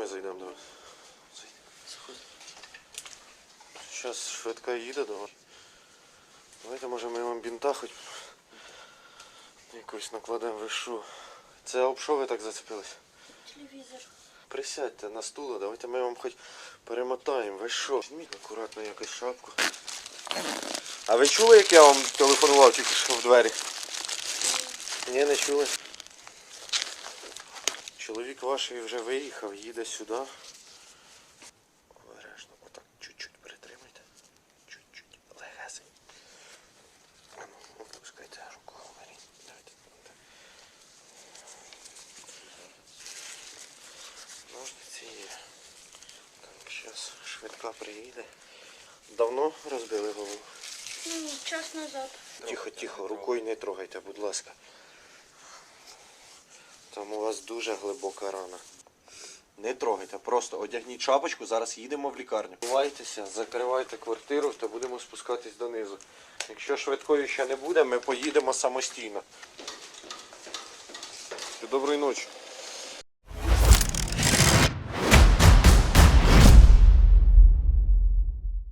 зайдемо до вас. Зараз швидка їде до вас. Давайте може ми вам бінта хоч якось накладемо ви що. Це об що ви так зацепились? Телевізор. Присядьте на стуло, давайте ми вам хоч перемотаємо. Ви що? Візьміть акуратно якось шапку. А ви чули, як я вам телефонував тільки що в двері? Ні, не чули. Чоловік ваш вже виїхав, їде сюди. Обережно, отак чуть-чуть притримайте. Чуть-чуть. Легесень. Ну, опускайте руку. Беріть. Давайте. Ножниці є. Зараз швидка приїде. Давно розбили голову? Ну, час назад. Тихо, тихо, рукою не трогайте, будь ласка. Там у вас дуже глибока рана. Не трогайте, просто одягніть шапочку, зараз їдемо в лікарню. Ховайтеся, закривайте квартиру та будемо спускатись донизу. Якщо швидкої ще не буде, ми поїдемо самостійно. Доброї ночі.